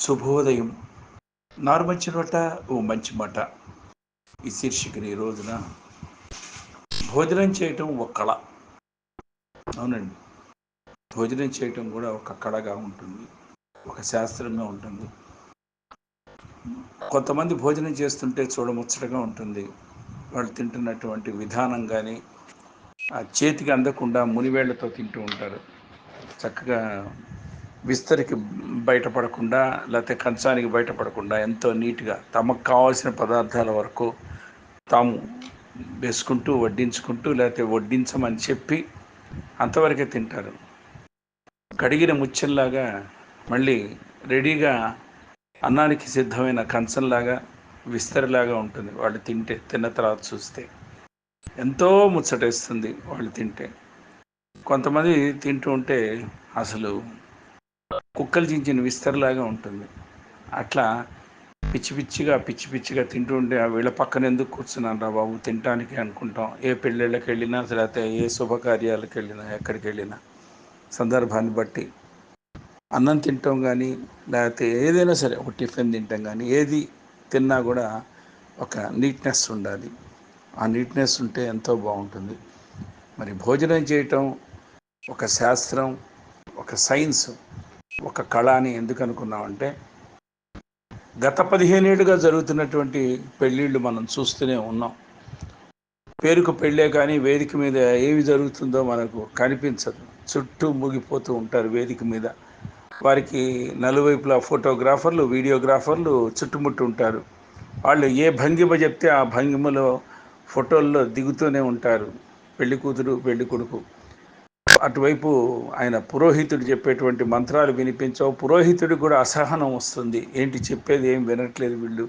శుభోదయం. నార్మంచి నోట ఓ మంచి మాట. ఈ శీర్షికని ఈ రోజున భోజనం చేయటం ఒక కళ. అవునండి. భోజనం చేయటం కూడా ఒక కళగా ఉంటుంది. ఒక శాస్త్రంగా ఉంటుంది. కొంతమంది భోజనం చేస్తుంటే చూడముచ్చటగా ఉంటుంది. వాళ్ళు తింటున్నటువంటి విధానం కానీ ఆ చేతికి అందకుండా మునివేళ్ళతో తింటూ ఉంటారు. చక్కగా విస్తరికి బయటపడకుండా లేకపోతే కంచానికి బయటపడకుండా ఎంతో నీట్గా తమకు కావాల్సిన పదార్థాల వరకు తాము వేసుకుంటూ వడ్డించుకుంటూ లేకపోతే వడ్డించమని చెప్పి అంతవరకే తింటారు. కడిగిన ముచ్చెంలాగా మళ్ళీ రెడీగా అన్నానికి సిద్ధమైన కంచంలాగా విస్తరిలాగా ఉంటుంది. వాళ్ళు తింటే తిన్న తర్వాత చూస్తే. ఎంతో ముచ్చటేస్తుంది వాళ్ళు తింటే. కొంతమంది తింటూ ఉంటే అసలు కుక్కలు చించిన విస్తరలాగా ఉంటుంది. అట్లా పిచ్చి పిచ్చిగా పిచ్చి పిచ్చిగా తింటూ ఉంటే వీళ్ళ పక్కన ఎందుకు కూర్చున్నాను రా బాబు? తినటానికి అనుకుంటాం. ఏ పెళ్ళిళ్ళకి వెళ్ళినా లేకపోతే ఏ శుభకార్యాలకు వెళ్ళినా ఎక్కడికి వెళ్ళినా సందర్భాన్ని బట్టి. అన్నం తింటాం కానీ లేకపోతే ఏదైనా సరే ఒక టిఫిన్ తింటాం కానీ ఏది తిన్నా కూడా ఒక నీట్నెస్ ఉండాలి. ఆ నీట్నెస్ ఉంటే ఎంతో బాగుంటుంది. మరి భోజనం చేయటం ఒక శాస్త్రం ఒక సైన్స్. ఒక కళ అని ఎందుకు అనుకున్నామంటే గత పదిహేనేళ్ళుగా జరుగుతున్నటువంటి పెళ్ళిళ్ళు మనం చూస్తూనే ఉన్నాం. పేరుకు పెళ్ళే కానీ వేదిక మీద ఏమి జరుగుతుందో మనకు కనిపించదు. చుట్టూ ముగిపోతూ ఉంటారు వేదిక మీద. వారికి నలువైపులా ఫోటోగ్రాఫర్లు వీడియోగ్రాఫర్లు చుట్టుముట్టు ఉంటారు. వాళ్ళు ఏ భంగిమ చెప్తే ఆ భంగిమలో ఫోటోల్లో దిగుతూనే ఉంటారు. పెళ్ళి కూతురు పెళ్ళి కొడుకు అటువైపు ఆయన పురోహితుడు చెప్పేటువంటి మంత్రాలు వినిపించవు. పురోహితుడికి కూడా అసహనం వస్తుంది. ఏంటి చెప్పేది ఏం వినట్లేదు వీళ్ళు.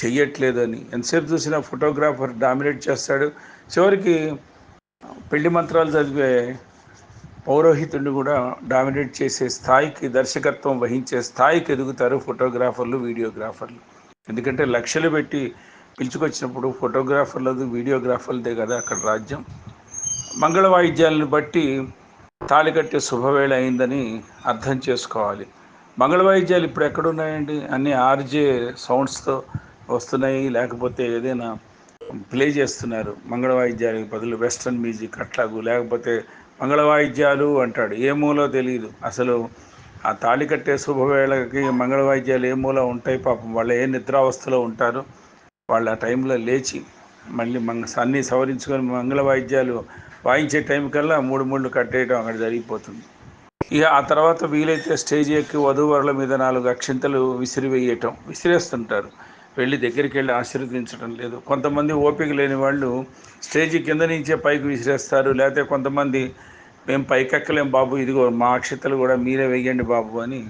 చెయ్యట్లేదు అని. ఎంతసేపు చూసినా ఫోటోగ్రాఫర్ డామినేట్ చేస్తాడు. చివరికి పెళ్ళి మంత్రాలు చదివే పౌరోహితుడిని కూడా డామినేట్ చేసే స్థాయికి దర్శకత్వం వహించే స్థాయికి ఎదుగుతారు ఫోటోగ్రాఫర్లు వీడియోగ్రాఫర్లు. ఎందుకంటే లక్షలు పెట్టి పిలుచుకొచ్చినప్పుడు ఫోటోగ్రాఫర్లది వీడియోగ్రాఫర్లదే కదా అక్కడ రాజ్యం. మంగళ వాయిద్యాలను బట్టి తాళి కట్టే శుభవేళ అయిందని అర్థం చేసుకోవాలి. మంగళ వాయిద్యాలు ఇప్పుడు ఎక్కడున్నాయండి? అన్ని ఆర్జే సౌండ్స్తో వస్తున్నాయి లేకపోతే ఏదైనా ప్లే చేస్తున్నారు మంగళ వాయిద్యాలకు బదులు వెస్ట్రన్ మ్యూజిక్ అట్లాగు లేకపోతే మంగళ వాయిద్యాలు అంటాడు. ఏ మూలో తెలియదు అసలు ఆ తాళి కట్టే శుభవేళకి మంగళ వాయిద్యాలు ఏ మూల ఉంటాయి పాపం. వాళ్ళు ఏ నిద్రావస్థలో ఉంటారు? వాళ్ళు ఆ టైంలో లేచి మళ్ళీ మంగ అన్నీ సవరించుకొని మంగళ వాయిద్యాలు వాయించే టైం కల్లా మూడు మూడు కట్టేయడం అక్కడ జరిగిపోతుంది. ఇక ఆ తర్వాత వీలైతే స్టేజ్ ఎక్కి వధూవరుల మీద నాలుగు అక్షింతలు విసిరివేయటం విసిరేస్తుంటారు. వెళ్ళి దగ్గరికి వెళ్ళి ఆశీర్వదించడం లేదు. కొంతమంది ఓపిక లేని వాళ్ళు స్టేజ్ కింద నుంచే పైకి విసిరేస్తారు. లేకపోతే కొంతమంది మేము పైకెక్కలేం బాబు ఇదిగో మా అక్షతలు కూడా మీరే వెయ్యండి బాబు అని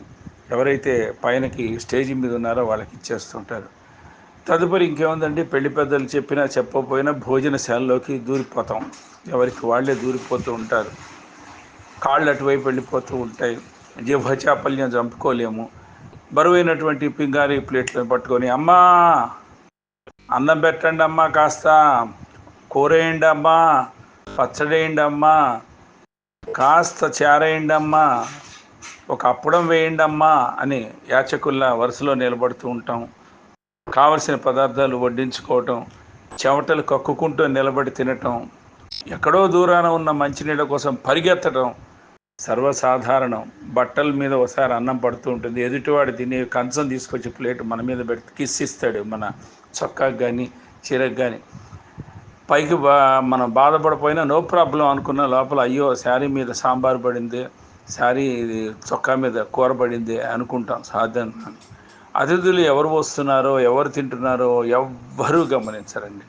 ఎవరైతే పైనకి స్టేజ్ మీద ఉన్నారో వాళ్ళకి ఇచ్చేస్తుంటారు. తదుపరి ఇంకేముందండి? పెళ్ళి పెద్దలు చెప్పినా చెప్పకపోయినా భోజనశాలలోకి దూరిపోతాం. ఎవరికి వాళ్ళే దూరిపోతూ ఉంటారు. కాళ్ళు అటువైపు వెళ్ళిపోతూ ఉంటాయి. జీవచాపల్యం చంపుకోలేము. బరువైనటువంటి పింగారి ప్లేట్లను పట్టుకొని అమ్మా అన్నం పెట్టండి అమ్మా కాస్త. కూరేయండి అమ్మా. పచ్చడేయండి అమ్మా. కాస్త చేరేయండి అమ్మా. ఒక అప్పడం వేయండి అమ్మా అని యాచకుల్లా వరుసలో నిలబడుతూ ఉంటాం. కావలసిన పదార్థాలు వడ్డించుకోవటం చెమటలు కక్కుకుంటూ నిలబడి తినటం ఎక్కడో దూరాన ఉన్న మంచినీళ్ళ కోసం పరిగెత్తడం సర్వసాధారణం. బట్టల మీద ఒకసారి అన్నం పడుతూ ఉంటుంది. ఎదుటివాడు తిని కంచం తీసుకొచ్చి ప్లేట్ మన మీద పెడితే కిస్సిస్తాడు మన చొక్కాకు కానీ చీరకు కానీ పైకి బా మనం బాధపడిపోయినా నో ప్రాబ్లం అనుకున్న లోపల అయ్యో శారీ మీద సాంబార్ పడింది శారీ ఇది చొక్కా మీద కూర పడింది అనుకుంటాం సాధారణ అతిథులు ఎవరు వస్తున్నారో ఎవరు తింటున్నారో ఎవ్వరూ గమనించరండి.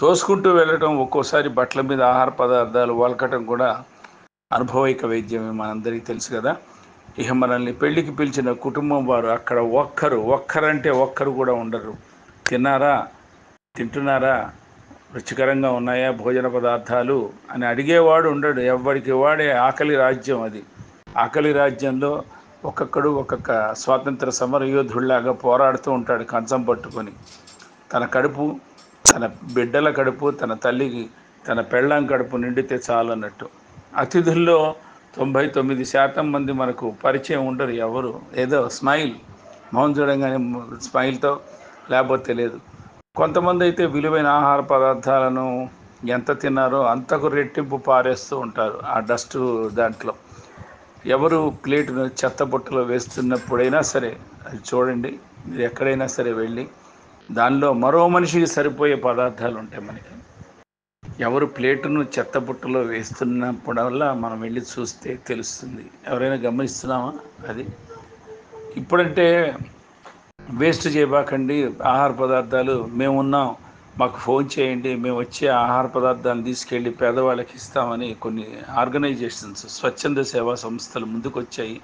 తోసుకుంటూ వెళ్ళటం ఒక్కోసారి బట్టల మీద ఆహార పదార్థాలు వలకటం కూడా అనుభవైక వైద్యమే మనందరికీ తెలుసు కదా. ఇక మనల్ని పెళ్ళికి పిలిచిన కుటుంబం వారు అక్కడ ఒక్కరు ఒక్కరంటే ఒక్కరు కూడా ఉండరు. తిన్నారా? తింటున్నారా? రుచికరంగా ఉన్నాయా భోజన పదార్థాలు? అని అడిగేవాడు ఉండడు. ఎవరికి వాడే ఆకలి రాజ్యం అది. ఆకలి రాజ్యంలో ఒక్కొక్కడు ఒక్కొక్క స్వాతంత్ర సమర యోధుడిలాగా పోరాడుతూ ఉంటాడు కంచం పట్టుకొని. తన కడుపు తన బిడ్డల కడుపు తన తల్లికి తన పెళ్ళాం కడుపు నిండితే చాలన్నట్టు. అతిథుల్లో తొంభై తొమ్మిది శాతం మంది మనకు పరిచయం ఉండరు ఎవరు. ఏదో స్మైల్. మౌన్ చూడంగానే స్మైల్తో లేకపోతే లేదు. కొంతమంది అయితే విలువైన ఆహార పదార్థాలను ఎంత తిన్నారో అంతకు రెట్టింపు పారేస్తూ ఉంటారు ఆ డస్ట్ దాంట్లో. ఎవరు ప్లేటును చెత్తబుట్టలో వేస్తున్నప్పుడైనా సరే అది చూడండి మీరు ఎక్కడైనా సరే వెళ్ళి దానిలో మరో మనిషికి సరిపోయే పదార్థాలు ఉంటాయి మనకి. ఎవరు ప్లేటును చెత్తబుట్టలో వేస్తున్నప్పుడల్లా మనం వెళ్ళి చూస్తే తెలుస్తుంది. ఎవరైనా గమనిస్తున్నామా అది? ఇప్పుడంటే వేస్ట్ చేయబాకండి ఆహార పదార్థాలు మేము ఉన్నాం మాకు ఫోన్ చేయండి మేము వచ్చే ఆహార పదార్థాలను తీసుకెళ్ళి పేదవాళ్ళకి ఇస్తామని కొన్ని ఆర్గనైజేషన్స్ స్వచ్ఛంద సేవా సంస్థలు ముందుకు వచ్చాయి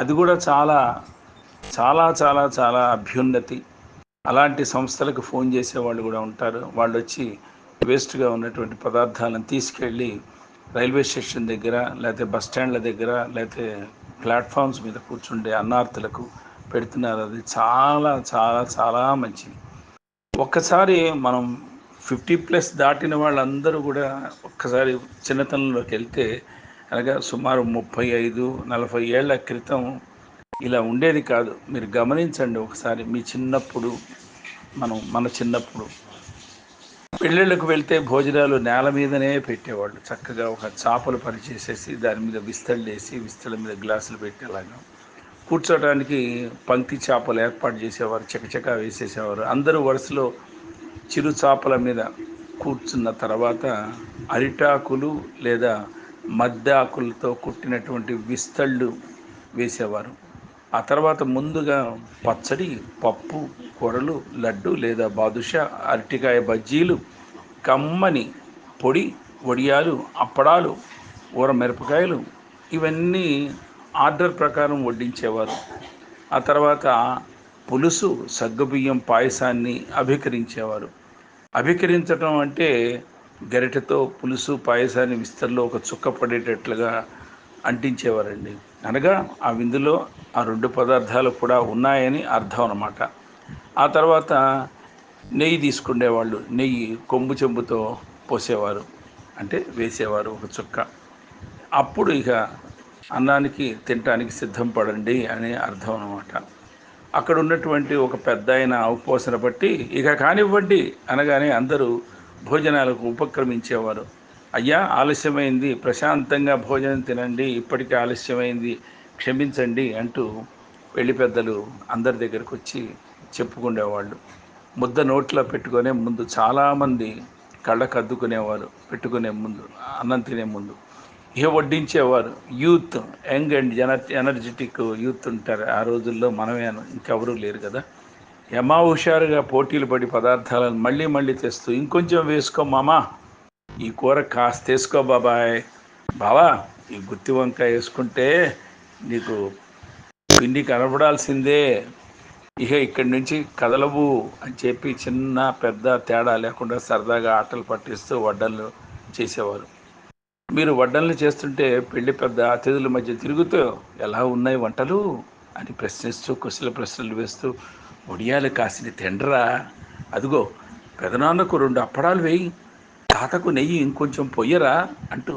అది కూడా చాలా చాలా చాలా చాలా అభ్యున్నతి. అలాంటి సంస్థలకు ఫోన్ చేసే వాళ్ళు కూడా ఉంటారు. వాళ్ళు వచ్చి వేస్ట్గా ఉన్నటువంటి పదార్థాలను తీసుకెళ్ళి రైల్వే స్టేషన్ దగ్గర లేకపోతే బస్ స్టాండ్ల దగ్గర లేకపోతే ప్లాట్ఫామ్స్ మీద కూర్చుండే అన్నార్థులకు పెడుతున్నారు. అది చాలా చాలా చాలా మంచిది. ఒక్కసారి మనం ఫిఫ్టీ ప్లస్ దాటిన వాళ్ళందరూ కూడా ఒక్కసారి చిన్నతనంలోకి వెళ్తే అనగా సుమారు ముప్పై ఐదు నలభై ఏళ్ళ క్రితం ఇలా ఉండేది కాదు. మీరు గమనించండి ఒకసారి మీ చిన్నప్పుడు మనం మన చిన్నప్పుడు. పెళ్ళిళ్ళకు వెళ్తే భోజనాలు నేల మీదనే పెట్టేవాళ్ళు. చక్కగా ఒక చాపలు పరిచేసేసి దాని మీద విస్తళ్ళు వేసి విస్తళ్ళ మీద గ్లాసులు పెట్టేలాగా కూర్చోడానికి పంక్తి చేపలు ఏర్పాటు చేసేవారు చకచకా వేసేసేవారు. అందరూ వరుసలో చిరు చేపల మీద కూర్చున్న తర్వాత అరిటాకులు లేదా మద్దాకులతో కుట్టినటువంటి విస్తళ్ళు వేసేవారు. ఆ తర్వాత ముందుగా పచ్చడి పప్పు కూరలు లడ్డు లేదా బాదుషా అరటికాయ బజ్జీలు కమ్మని పొడి వడియాలు అప్పడాలు ఊర మిరపకాయలు ఇవన్నీ ఆర్డర్ ప్రకారం వడ్డించేవారు. ఆ తర్వాత పులుసు సగ్గుబియ్యం పాయసాన్ని అభికరించేవారు. అభికరించడం అంటే గరిటెతో పులుసు పాయసాన్ని విస్తరలో ఒక చుక్క పడేటట్లుగా అంటించేవారండి. అనగా ఆ విందులో ఆ రెండు పదార్థాలు కూడా ఉన్నాయని అర్థం అన్నమాట. ఆ తర్వాత నెయ్యి తీసుకునేవాళ్ళు నెయ్యి కొమ్ము చెంబుతో పోసేవారు. అంటే వేసేవారు ఒక చుక్క. అప్పుడు ఇక అన్నానికి తినటానికి సిద్ధం పడండి అని అర్థం అనమాట అక్కడ ఉన్నటువంటి ఒక పెద్ద ఆయన ఉపవాసన బట్టి ఇక కానివ్వండి అనగానే అందరూ భోజనాలకు ఉపక్రమించేవారు. అయ్యా ఆలస్యమైంది ప్రశాంతంగా భోజనం తినండి ఇప్పటికే ఆలస్యమైంది క్షమించండి అంటూ పెళ్ళి పెద్దలు అందరి దగ్గరకు వచ్చి చెప్పుకునేవాళ్ళు ముద్ద నోట్లో పెట్టుకునే ముందు చాలామంది కళ్ళకద్దుకునేవారు పెట్టుకునే ముందు అన్నం తినే ముందు. ఇక వడ్డించేవారు. Youth young and energetic youth ఉంటారు. ఆ రోజుల్లో మనమే ఇంకెవరూ లేరు కదా. యమా హుషారుగా పోటీలు పడి పదార్థాలను మళ్ళీ మళ్ళీ తెస్తూ ఇంకొంచెం వేసుకో మామా. ఈ కూర కాస్త వేసుకో బాబాయ్. బావా ఈ గుత్తి వంకాయ వేసుకుంటే నీకు పిండి కనపడాల్సిందే. ఇక ఇక్కడి నుంచి కదలవు అని చెప్పి చిన్న పెద్ద తేడా లేకుండా సరదాగా ఆటలు పట్టిస్తూ వడ్డలు చేసేవారు. మీరు వడ్డనలు చేస్తుంటే పెళ్ళి పెద్ద అతిథుల మధ్య తిరుగుతూ ఎలా ఉన్నాయి వంటలు? అని ప్రశ్నిస్తూ కుశల ప్రశ్నలు వేస్తూ ఒడియాలు కాసిన తిండరా? అదిగో పెదనాన్నకు రెండు అప్పడాలు వేయి తాతకు నెయ్యి ఇంకొంచెం పొయ్యరా? అంటూ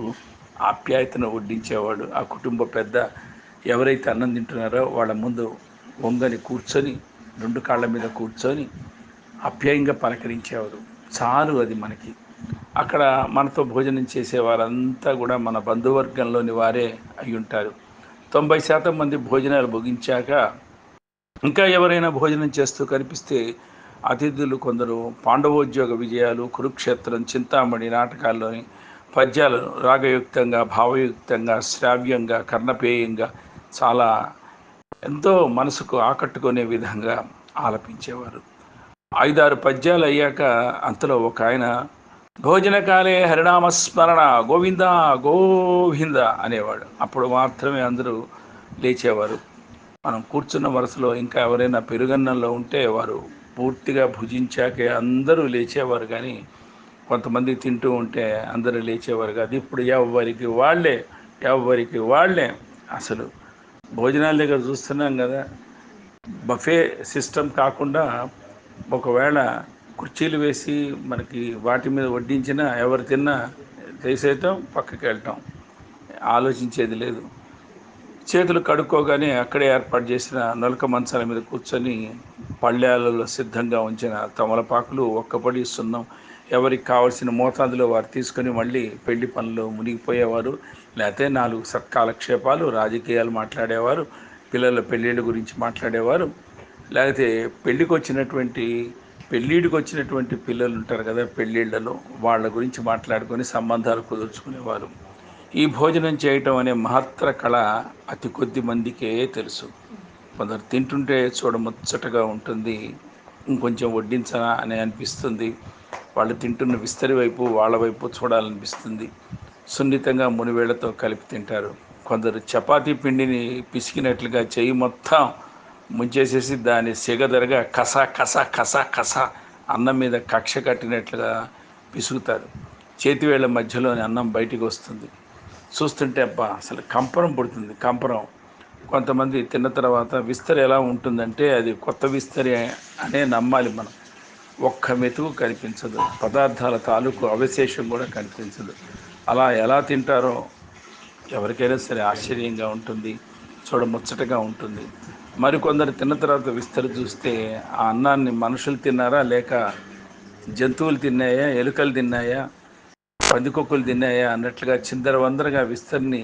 ఆప్యాయతను వడ్డించేవాడు. ఆ కుటుంబ పెద్ద ఎవరైతే అన్నం తింటున్నారో వాళ్ళ ముందు వంగని కూర్చొని రెండు కాళ్ళ మీద కూర్చొని ఆప్యాయంగా పలకరించేవారు. చాలు అది మనకి. అక్కడ మనతో భోజనం చేసే వారంతా కూడా మన బంధువర్గంలోని వారే అయి ఉంటారు. తొంభై శాతం మంది భోజనాలు ముగించాక ఇంకా ఎవరైనా భోజనం చేస్తూ కనిపిస్తే అతిథులు కొందరు పాండవోద్యోగ విజయాలు కురుక్షేత్రం చింతామణి నాటకాల్లోని పద్యాలు రాగయుక్తంగా భావయుక్తంగా శ్రావ్యంగా కర్ణపేయంగా చాలా ఎంతో మనసుకు ఆకట్టుకునే విధంగా ఆలపించేవారు. ఐదారు పద్యాలు అయ్యాక అంతలో ఒక ఆయన భోజనకాలే హరినామస్మరణ గోవింద గోవింద అనేవాడు. అప్పుడు మాత్రమే అందరూ లేచేవారు. మనం కూర్చున్న వరుసలో ఇంకా ఎవరైనా పెరుగన్నంలో ఉంటే వారు పూర్తిగా భుజించాకే అందరూ లేచేవారు. కానీ కొంతమంది తింటూ ఉంటే అందరూ లేచేవారు కాదు. ఇప్పుడు ఎవరికి వాళ్ళే ఎవరికి వాళ్ళే అసలు. భోజనాల దగ్గర చూస్తున్నాం కదా బఫే సిస్టమ్ కాకుండా ఒకవేళ కుర్చీలు వేసి మనకి వాటి మీద వడ్డించినా ఎవరు తిన్నా తీసేయటం పక్కకి వెళ్ళటం. ఆలోచించేది లేదు. చేతులు కడుక్కోగానే అక్కడే ఏర్పాటు చేసిన నొలక మంచాల మీద కూర్చొని పళ్ళాలలో సిద్ధంగా ఉంచిన తమలపాకులు ఒక్కపడి సున్నం ఎవరికి కావాల్సిన మోతాదులో వారు తీసుకొని మళ్ళీ పెళ్ళి పనులు మునిగిపోయేవారు. లేకపోతే నాలుగు సత్కాలక్షేపాలు రాజకీయాలు మాట్లాడేవారు పిల్లల పెళ్ళిళ్ళ గురించి మాట్లాడేవారు. లేకపోతే పెళ్ళికి వచ్చినటువంటి పెళ్ళిడికి వచ్చినటువంటి పిల్లలు ఉంటారు కదా పెళ్ళిళ్ళలో వాళ్ళ గురించి మాట్లాడుకొని సంబంధాలు కుదుర్చుకునేవారు. ఈ భోజనం చేయటం అనే మహత్తర కళ అతి కొద్ది మందికే తెలుసు. కొందరు తింటుంటే చూడముచ్చటగా ఉంటుంది ఇంకొంచెం వడ్డించనా అని అనిపిస్తుంది. వాళ్ళు తింటున్న విస్తరి వైపు వాళ్ళ వైపు చూడాలనిపిస్తుంది. సున్నితంగా మునివేళ్ళతో కలిపి తింటారు. కొందరు చపాతీ పిండిని పిసికినట్లుగా చేయి మొత్తం ముంచేసేసి దాని సిగదరగా కస కస కస కస అన్నం మీద కక్ష కట్టినట్లుగా పిసుగుతారు చేతివేళ్ళ మధ్యలోని అన్నం బయటికి వస్తుంది. చూస్తుంటే అబ్బా అసలు కంపరం పుడుతుంది కంపరం. కొంతమంది తిన్న తర్వాత విస్తరి ఎలా ఉంటుందంటే అది కొత్త విస్తరి అనే నమ్మాలి మనం. ఒక్క మెతుకు కనిపించదు. పదార్థాల తాలూకు అవశేషం కూడా కనిపించదు. అలా ఎలా తింటారో ఎవరికైనా సరే ఆశ్చర్యంగా ఉంటుంది చూడ ముచ్చటగా ఉంటుంది. మరికొందరు తిన్న తర్వాత విస్తరి చూస్తే ఆ అన్నాన్ని మనుషులు తిన్నారా? లేక జంతువులు తిన్నాయా? ఎలుకలు తిన్నాయా? పందికొక్కులు తిన్నాయా? అన్నట్లుగా చిందరవందరగా విస్తరిని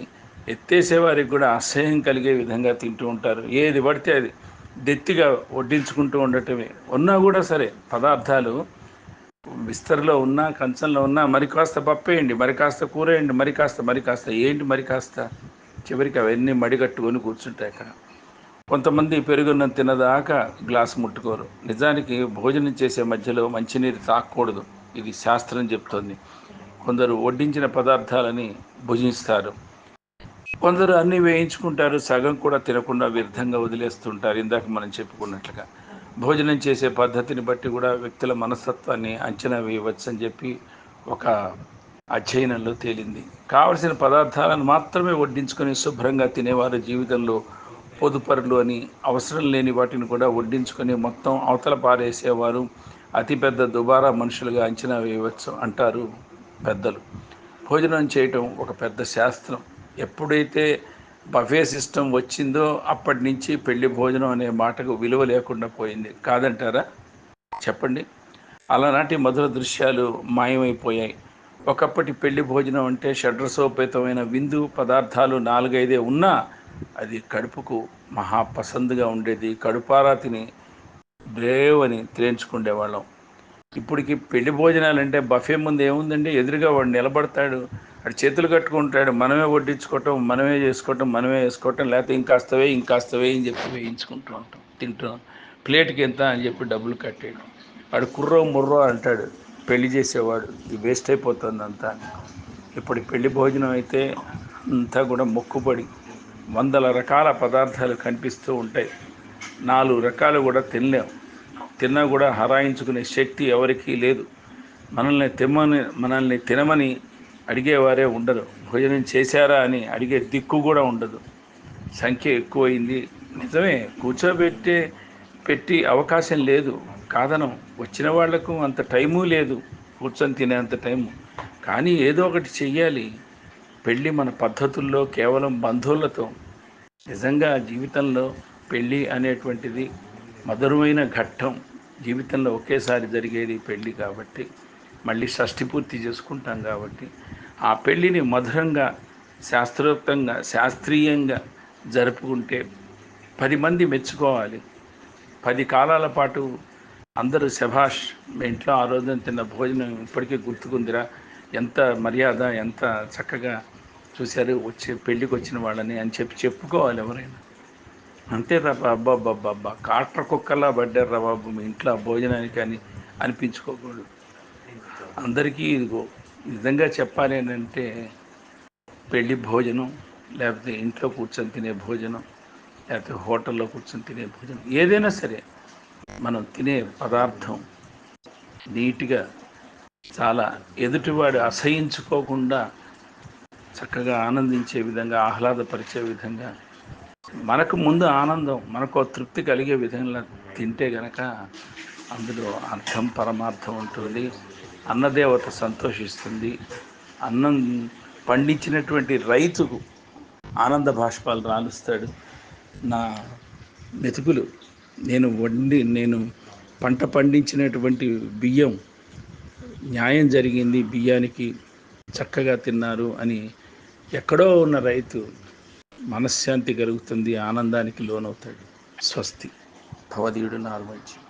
ఎత్తేసేవారికి కూడా అసహ్యం కలిగే విధంగా తింటూ ఉంటారు. ఏది పడితే అది దెత్తిగా వడ్డించుకుంటూ ఉండటమే. ఉన్నా కూడా సరే పదార్థాలు విస్తరిలో ఉన్నా కంచంలో ఉన్నా మరి కాస్త పప్పేయండి మరి కాస్త కూరేయండి మరి కాస్త మరి కాస్త ఏంటి మరి కాస్త చివరికి అవన్నీ మడిగట్టుకొని కూర్చుంటాయి అక్కడ. కొంతమంది పెరుగున్నం తినదాకా గ్లాస్ ముట్టుకోరు. నిజానికి భోజనం చేసే మధ్యలో మంచినీరు తాకూడదు. ఇది శాస్త్రం చెప్తోంది. కొందరు వడ్డించిన పదార్థాలని భుజిస్తారు. కొందరు అన్నీ వేయించుకుంటారు. సగం కూడా తినకుండా వ్యర్థంగా వదిలేస్తుంటారు. ఇందాక మనం చెప్పుకున్నట్లుగా భోజనం చేసే పద్ధతిని బట్టి కూడా వ్యక్తుల మనస్తత్వాన్ని అంచనా వేయవచ్చని చెప్పి ఒక అధ్యయనంలో తేలింది. కావలసిన పదార్థాలను మాత్రమే వడ్డించుకొని శుభ్రంగా తినేవారు జీవితంలో పొదుపరులు అని అవసరం లేని వాటిని కూడా వడ్డించుకొని మొత్తం అవతల పారేసేవారు అతిపెద్ద దుబారా మనుషులుగా అంచనా వేయవచ్చు అంటారు పెద్దలు. భోజనం చేయటం ఒక పెద్ద శాస్త్రం. ఎప్పుడైతే బఫే సిస్టమ్ వచ్చిందో అప్పటి నుంచి పెళ్ళి భోజనం అనే మాటకు విలువ లేకుండా పోయింది. కాదంటారా? చెప్పండి. అలనాటి మధుర దృశ్యాలు మాయమైపోయాయి. ఒకప్పటి పెళ్ళి భోజనం అంటే షడ్రసోపేతమైన విందు పదార్థాలు నాలుగైదే ఉన్నా అది కడుపుకు మహాపసందుగా ఉండేది. కడుపారా తిని బ్రేవ్ అని తేల్చుకునేవాళ్ళం ఇప్పటికి పెళ్ళి భోజనాలు అంటే బఫే ముందు ఏముందండి? ఎదురుగా వాడు నిలబడతాడు వాడు చేతులు కట్టుకుంటాడు మనమే వడ్డించుకోవటం మనమే చేసుకోవటం మనమే వేసుకోవటం లేకపోతే ఇంకాస్తవే ఇంకాస్తవే అని చెప్పి వేయించుకుంటూ ఉంటాం తింటాం ప్లేట్కి ఎంత అని చెప్పి డబ్బులు కట్టేయడం. వాడు కుర్రో ముర్రో అంటాడు పెళ్ళి చేసేవాడు ఇది వేస్ట్ అయిపోతుంది అంతా ఇప్పుడు పెళ్ళి భోజనం అయితే అంతా కూడా మొక్కుబడి వందల రకాల పదార్థాలు కనిపిస్తూ ఉంటాయి. నాలుగు రకాలు కూడా తినలేం. తిన్నా కూడా హరాయించుకునే శక్తి ఎవరికీ లేదు. మనల్ని తిమ్మని మనల్ని తినమని అడిగేవారే ఉండరు. భోజనం చేశారా అని అడిగే దిక్కు కూడా ఉండదు. సంఖ్య ఎక్కువైంది. నిజమే కూర్చోబెట్టే పెట్టి అవకాశం లేదు. కాదనం వచ్చిన వాళ్ళకు అంత టైము లేదు. కూర్చొని తినేంత టైము. కానీ ఏదో ఒకటి చెయ్యాలి. పెళ్ళి మన పద్ధతుల్లో కేవలం బంధువులతో నిజంగా జీవితంలో పెళ్ళి అనేటువంటిది మధురమైన ఘట్టం. జీవితంలో ఒకేసారి జరిగేది పెళ్ళి కాబట్టి మళ్ళీ షష్ఠి పూర్తి చేసుకుంటాం కాబట్టి ఆ పెళ్ళిని మధురంగా శాస్త్రోక్తంగా శాస్త్రీయంగా జరుపుకుంటే పది మంది మెచ్చుకోవాలి. పది కాలాల పాటు అందరూ శభాష్ మీ ఇంట్లో ఆ రోజున తిన్న భోజనం ఇప్పటికీ గుర్తుకుందిరా. ఎంత మర్యాద ఎంత చక్కగా చూశారు వచ్చి పెళ్ళికి వచ్చిన వాళ్ళని అని చెప్పి చెప్పుకోవాలి ఎవరైనా. అంతే అబ్బా అబ్బా కాట్ర కుక్కలా పడ్డారు బాబు మీ ఇంట్లో భోజనానికి అని అనిపించుకోకూడదు. అందరికీ ఇదిగో నిజంగా చెప్పాలి అంటే పెళ్ళి భోజనం లేకపోతే ఇంట్లో కూర్చొని తినే భోజనం లేకపోతే హోటల్లో కూర్చొని తినే భోజనం ఏదైనా సరే మనం తినే పదార్థం నీట్గా చాలా ఎదుటివాడు అసహించుకోకుండా చక్కగా ఆనందించే విధంగా ఆహ్లాదపరిచే విధంగా. మనకు ముందు ఆనందం మనకు తృప్తి కలిగే విధంగా తింటే గనక అందులో అర్థం పరమార్థం ఉంటుంది. అన్నదేవత సంతోషిస్తుంది. అన్నం పండించినటువంటి రైతుకు ఆనంద భాష్పాలు రాలుస్తాడు. నా మెతుకులు నేను వండి నేను పంట పండించినటువంటి బియ్యం న్యాయం జరిగింది బియ్యానికి చక్కగా తిన్నారు అని ఎక్కడో ఉన్న రైతు మనశ్శాంతి కలుగుతుంది ఆనందానికి లోనవుతాడు. స్వస్తి. భవదీయుడు నార్మంచి